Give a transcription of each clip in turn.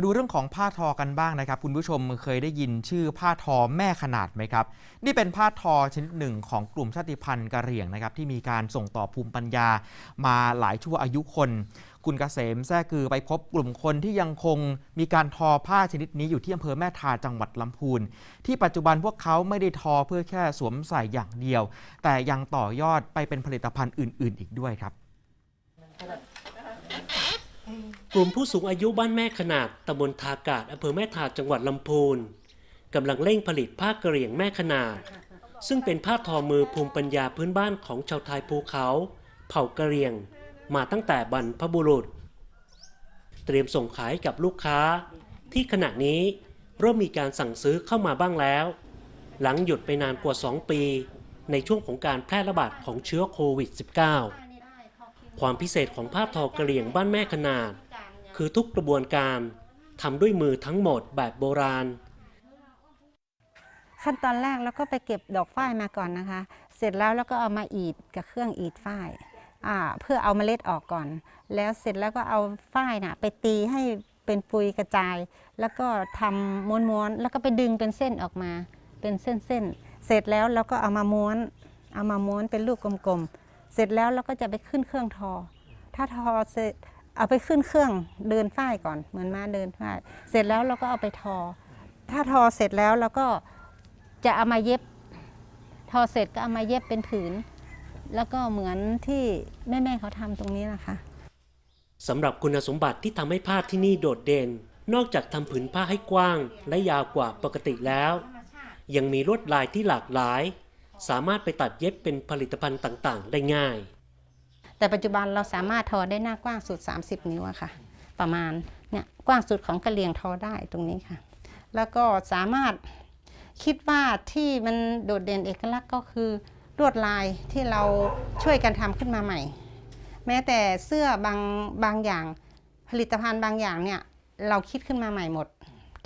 มาดูเรื่องของผ้าทอกันบ้างนะครับ คุณผู้ชมเคยได้ยินชื่อผ้าทอแม่ขนาดไหมครับ นี่เป็นผ้าทอชนิดหนึ่งของกลุ่มชาติพันธุ์กะเหรี่ยงนะครับ ที่มีการส่งต่อภูมิปัญญามาหลายชั่วอายุคน คุณเกษมแท้คือไปพบกลุ่มคนที่ยังคงมีการทอผ้าชนิดนี้อยู่ที่อำเภอแม่ทาจังหวัดลำพูน ที่ปัจจุบันพวกเขาไม่ได้ทอเพื่อแค่สวมใส่อย่างเดียว แต่ยังต่อยอดไปเป็นผลิตภัณฑ์อื่น ๆ อีกด้วยครับ กลุ่มผู้สูงอายุบ้านแม่ขนาดตำบลทากาศอำเภอแม่ทาจังหวัดลำพูนกำลังเร่งผลิตผ้ากระเหรี่ยงแม่ขนาด ซึ่งเป็นผ้าทอมือภูมิปัญญาพื้นบ้านของชาวไทยภูเขา เผ่ากระเหรี่ยง มาตั้งแต่บรรพบุรุษ เตรียมส่งขายกับลูกค้า ที่ขณะนี้เริ่มมีการสั่งซื้อเข้ามาบ้างแล้ว หลังหยุดไปนานกว่า 2 ปี ในช่วงของการแพร่ระบาดของเชื้อโควิด -19 ความพิเศษของผ้าทอกระเหรี่ยงบ้านแม่ขนาด คือทุกกระบวนการทำด้วยมือทั้งหมดแบบโบราณ ขั้นตอนแรกเราก็ไปเก็บดอกฝ้ายมาก่อนนะคะ เสร็จแล้วเราก็เอามาอีดกับเครื่องอีดฝ้ายเพื่อเอาเมล็ดออกก่อน แล้วเสร็จแล้วก็เอาฝ้ายน่ะไปตีให้เป็นปุยกระจาย แล้วก็ทำม้วนๆแล้วก็ไปดึงเป็นเส้นออกมา เป็นเส้นๆเสร็จแล้วเราก็เอามาม้วน เอามาม้วนเป็นลูกกลมๆ เสร็จแล้วเราก็จะไปขึ้นเครื่องทอ ถ้าทอเสร็จเอาไปขึ้นเครื่องเดินฝ้ายก่อนเหมือนมาเดินฝ้าย เสร็จแล้วเราก็เอาไปทอ ถ้าทอเสร็จแล้วเราก็จะเอามาเย็บ ทอเสร็จก็เอามาเย็บเป็นผืน แล้วก็เหมือนที่แม่ๆเขาทำตรงนี้นะคะสำหรับคุณสมบัติที่ทำให้ผ้าที่นี่โดดเด่น นอกจากทำผืนผ้าให้กว้าง และยาวกว่าปกติแล้ว ยังมีลวดลายที่หลากหลาย สามารถไปตัดเย็บเป็นผลิตภัณฑ์ต่างๆ ได้ง่าย แต่ปัจจุบันเราสามารถทอได้หน้ากว้างสุด 30 นิ้วอะค่ะ ประมาณเนี่ยกว้างสุดของกระเลียงทอได้ตรงนี้ค่ะ แล้วก็สามารถคิดว่าที่มันโดดเด่นเอกลักษณ์ก็คือลวดลายที่เราช่วยกันทำขึ้นมาใหม่ แม้แต่เสื้อบางบางอย่างผลิตภัณฑ์บางอย่างเนี่ยเราคิดขึ้นมาใหม่หมด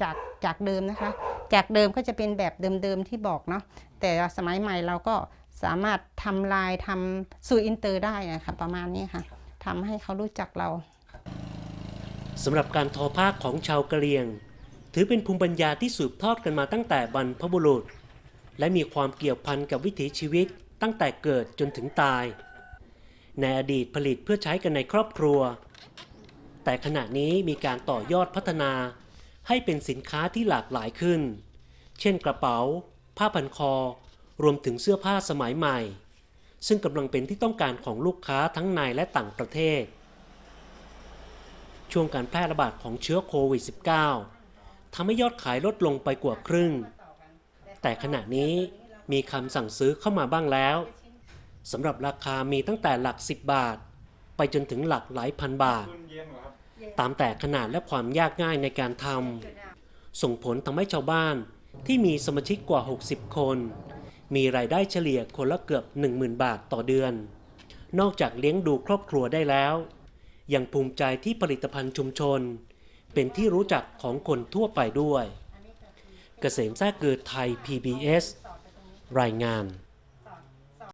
จากจากเดิมนะคะ จากเดิมก็จะเป็นแบบเดิมๆที่บอกเนาะ แต่สมัยใหม่เราก็สามารถทำลายทำสู่อินเตอร์ได้นะคะประมาณนี้ค่ะทำให้เขารู้จักเราสำหรับการทอผ้าของชาวกะเหรี่ยง ถือเป็นภูมิปัญญาที่สืบทอดกันมาตั้งแต่บรรพบุรุษ และมีความเกี่ยวพันกับวิถีชีวิตตั้งแต่เกิดจนถึงตาย ในอดีตผลิตเพื่อใช้กันในครอบครัว แต่ขณะนี้มีการต่อยอดพัฒนาให้เป็นสินค้าที่หลากหลายขึ้น เช่นกระเป๋า ผ้าพันคอ รวมถึงเสื้อผ้าสมัยใหม่ ซึ่งกำลังเป็นที่ต้องการของลูกค้าทั้งในและต่างประเทศ ช่วงการแพร่ระบาดของเชื้อโควิด -19 ทำให้ยอดขายลดลงไปกว่าครึ่ง แต่ขณะนี้มีคำสั่งซื้อเข้ามาบ้างแล้วสำหรับราคามีตั้งแต่หลัก 10 บาท ไปจนถึงหลักหลายพันบาท ตามแต่ขนาดและความยากง่ายในการทำส่งผลทำให้ชาวบ้าน ที่มีสมาชิกกว่า 60 คน มีรายได้เฉลี่ยคนละเกือบ 10,000 บาทต่อเดือน นอกจากเลี้ยงดูครอบครัวได้แล้ว ยังภูมิใจที่ผลิตภัณฑ์ชุมชน เป็นที่รู้จักของคนทั่วไปด้วย เกษมแท้เกิดไทย PBS รายงาน